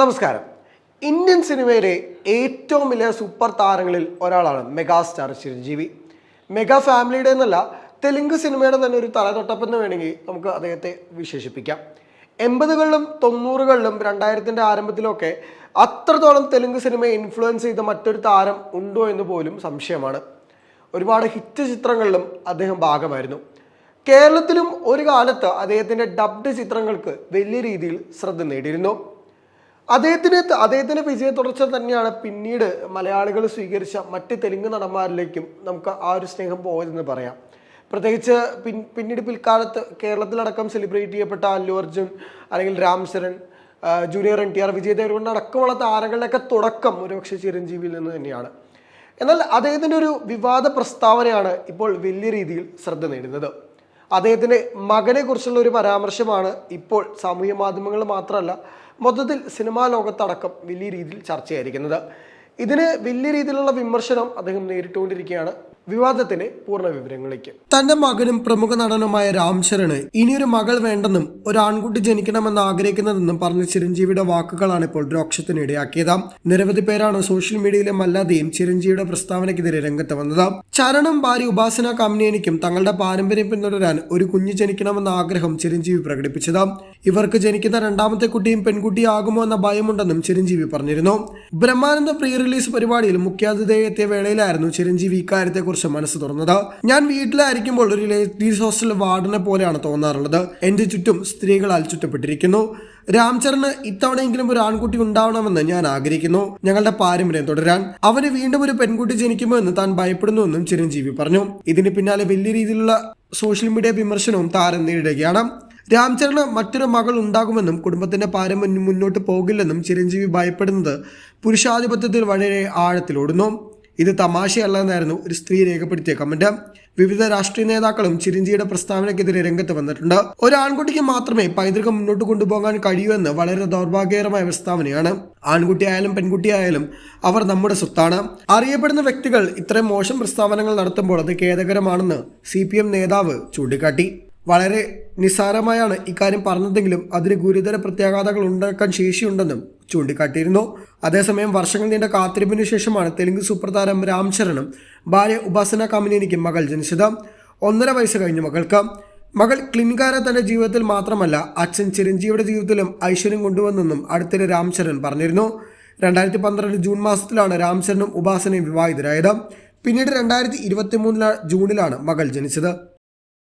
നമസ്കാരം. ഇന്ത്യൻ സിനിമയിലെ ഏറ്റവും വലിയ സൂപ്പർ താരങ്ങളിൽ ഒരാളാണ് മെഗാസ്റ്റാർ ചിരഞ്ജീവി. മെഗാ ഫാമിലിയുടെ എന്നല്ല തെലുങ്ക് സിനിമയുടെ തന്നെ ഒരു തലതൊട്ടപ്പെന്ന് വേണമെങ്കിൽ നമുക്ക് അദ്ദേഹത്തെ വിശേഷിപ്പിക്കാം. എൺപതുകളിലും തൊണ്ണൂറുകളിലും രണ്ടായിരത്തിന്റെ ആരംഭത്തിലൊക്കെ അത്രത്തോളം തെലുങ്ക് സിനിമയെ ഇൻഫ്ലുവൻസ് ചെയ്ത മറ്റൊരു താരം ഉണ്ടോ എന്ന് പോലും സംശയമാണ്. ഒരുപാട് ഹിറ്റ് ചിത്രങ്ങളിലും അദ്ദേഹം ഭാഗമായിരുന്നു. കേരളത്തിലും ഒരു കാലത്ത് അദ്ദേഹത്തിന്റെ ഡബ്ഡ് ചിത്രങ്ങൾക്ക് വലിയ രീതിയിൽ ശ്രദ്ധ നേടിയിരുന്നു. അദ്ദേഹത്തിന് അദ്ദേഹത്തിന്റെ വിജയ തുടർച്ച തന്നെയാണ് പിന്നീട് മലയാളികൾ സ്വീകരിച്ച മറ്റ് തെലുങ്ക് നടന്മാരിലേക്കും നമുക്ക് ആ ഒരു സ്നേഹം പോയതെന്ന് പറയാം. പ്രത്യേകിച്ച് പിൻ പിന്നീട് പിൽക്കാലത്ത് കേരളത്തിലടക്കം സെലിബ്രേറ്റ് ചെയ്യപ്പെട്ട അല്ലു അർജുൻ അല്ലെങ്കിൽ Ram junior N T R Vijay Deverakonda അടക്കമുള്ള താരങ്ങളുടെയൊക്കെ തുടക്കം ഒരുപക്ഷെ ചിരഞ്ജീവിയിൽ നിന്ന് തന്നെയാണ്. എന്നാൽ അദ്ദേഹത്തിന്റെ ഒരു വിവാദ പ്രസ്താവനയാണ് ഇപ്പോൾ വലിയ രീതിയിൽ ശ്രദ്ധ നേടുന്നത്. അദ്ദേഹത്തിന്റെ മകനെക്കുറിച്ചുള്ള ഒരു പരാമർശമാണ് ഇപ്പോൾ സാമൂഹ്യ മാധ്യമങ്ങൾ മാത്രമല്ല മൊത്തത്തിൽ സിനിമാ ലോകത്തടക്കം വലിയ രീതിയിൽ ചർച്ചയായിരിക്കുന്നത്. ഇതിന് വലിയ രീതിയിലുള്ള വിമർശനം അദ്ദേഹം നേരിട്ടുകൊണ്ടിരിക്കുകയാണ്. വിവാദത്തിന്റെ പൂർണ വിവരങ്ങളിലേക്ക്. തന്റെ മകനും പ്രമുഖ നടനുമായ രാം ഇനിയൊരു മകൾ വേണ്ടെന്നും ഒരു ആൺകുട്ടി ജനിക്കണമെന്ന് ആഗ്രഹിക്കുന്നതെന്നും പറഞ്ഞ ചിരഞ്ജീവിയുടെ വാക്കുകളാണ് ഇപ്പോൾ രോക്ഷത്തിന് ഇടയാക്കിയത്. നിരവധി പേരാണ് സോഷ്യൽ മീഡിയയിലും അല്ലാതെയും ചിരഞ്ജീവിയുടെ പ്രസ്താവനയ്ക്കെതിരെ രംഗത്ത് വന്നത്. ചരണും ഭാര്യ ഉപാസന കമ്മിനിക്കും തങ്ങളുടെ പാരമ്പര്യം പിന്തുടരാൻ ഒരു കുഞ്ഞ് ജനിക്കണമെന്ന ആഗ്രഹം ചിരഞ്ജീവി പ്രകടിപ്പിച്ചത്. ഇവർക്ക് ജനിക്കുന്ന രണ്ടാമത്തെ കുട്ടിയും പെൺകുട്ടിയാകുമോ എന്ന ഭയമുണ്ടെന്നും ചിരഞ്ജീവി പറഞ്ഞിരുന്നു. ബ്രഹ്മാനന്ദ പ്രീ റിലീസ് പരിപാടിയിൽ മുഖ്യാതിഥിയായി എത്തിയ വേളയിലായിരുന്നു ചിരഞ്ജീവി ഇക്കാര്യത്തെക്കുറിച്ച് മനസ്സ് തുറന്നത്. ഞാൻ വീട്ടിലായിരിക്കുമ്പോൾ ഒരു ലേഡീസ് ഹോസ്റ്റൽ വാർഡിനെ പോലെയാണ് തോന്നാറുള്ളത്. എന്റെ ചുറ്റും സ്ത്രീകളാൽ ചുറ്റപ്പെട്ടിരിക്കുന്നു. രാംചരണ് ഇത്തവണയെങ്കിലും ഒരു ആൺകുട്ടി ഉണ്ടാവണമെന്ന് ഞാൻ ആഗ്രഹിക്കുന്നു. ഞങ്ങളുടെ പാരമ്പര്യം തുടരാൻ. അവന് വീണ്ടും ഒരു പെൺകുട്ടി ജനിക്കുമോ എന്ന് താൻ ഭയപ്പെടുന്നുവെന്നും ചിരഞ്ജീവി പറഞ്ഞു. ഇതിന് പിന്നാലെ വലിയ രീതിയിലുള്ള സോഷ്യൽ മീഡിയ വിമർശനവും താരം നേരിടുകയാണ്. രാംചരണ് മറ്റൊരു മകൾ ഉണ്ടാകുമെന്നും കുടുംബത്തിന്റെ പാരമ്പര്യം മുന്നോട്ട് പോകില്ലെന്നും ചിരഞ്ജീവി ഭയപ്പെടുന്നത് പുരുഷാധിപത്യത്തിൽ വളരെ ആഴത്തിലോടുന്നു. ഇത് തമാശയല്ല എന്നായിരുന്നു ഒരു സ്ത്രീ രേഖപ്പെടുത്തിയ കമന്റ് വിവിധ രാഷ്ട്രീയ നേതാക്കളും ചിരഞ്ജിയുടെ പ്രസ്താവനയ്ക്കെതിരെ രംഗത്ത് വന്നിട്ടുണ്ട്. ഒരു ആൺകുട്ടിക്ക് മാത്രമേ പൈതൃകം മുന്നോട്ട് കൊണ്ടുപോകാൻ കഴിയൂ എന്ന് വളരെ ദൗർഭാഗ്യകരമായ പ്രസ്താവനയാണ്. ആൺകുട്ടിയായാലും പെൺകുട്ടിയായാലും അവർ നമ്മുടെ സ്വത്താണ്. അറിയപ്പെടുന്ന വ്യക്തികൾ ഇത്രയും മോശം പ്രസ്താവനകൾ നടത്തുമ്പോൾ അത് ഖേദകരമാണെന്ന് സി നേതാവ് ചൂണ്ടിക്കാട്ടി. വളരെ നിസ്സാരമായാണ് ഇക്കാര്യം പറഞ്ഞതെങ്കിലും അതിന് ഗുരുതര പ്രത്യാഘാതങ്ങൾ ഉണ്ടാക്കാൻ ശേഷിയുണ്ടെന്നും ചൂണ്ടിക്കാട്ടിയിരുന്നു. അതേസമയം വർഷങ്ങൾ നീണ്ട കാത്തിരിപ്പിന് ശേഷമാണ് തെലുങ്ക് സൂപ്പർ താരം രാം ചരണും ഭാര്യ ഉപാസന കമ്പനിക്ക് മകൾ ജനിച്ചത്. ഒന്നര വയസ്സ് കഴിഞ്ഞ മകൾക്ക്. മകൾ ക്ലിൻകാര തന്റെ ജീവിതത്തിൽ മാത്രമല്ല അച്ഛൻ ചിരഞ്ജീവിയുടെ ജീവിതത്തിലും ഐശ്വര്യം കൊണ്ടുവന്നെന്നും അടുത്തിടെ രാംചരൺ പറഞ്ഞിരുന്നു. രണ്ടായിരത്തി പന്ത്രണ്ട് ജൂൺ മാസത്തിലാണ് രാം ചരണും ഉപാസനയും വിവാഹിതരായത്. പിന്നീട് രണ്ടായിരത്തി ഇരുപത്തി മൂന്നിലാണ് ജൂണിലാണ് മകൾ ജനിച്ചത്.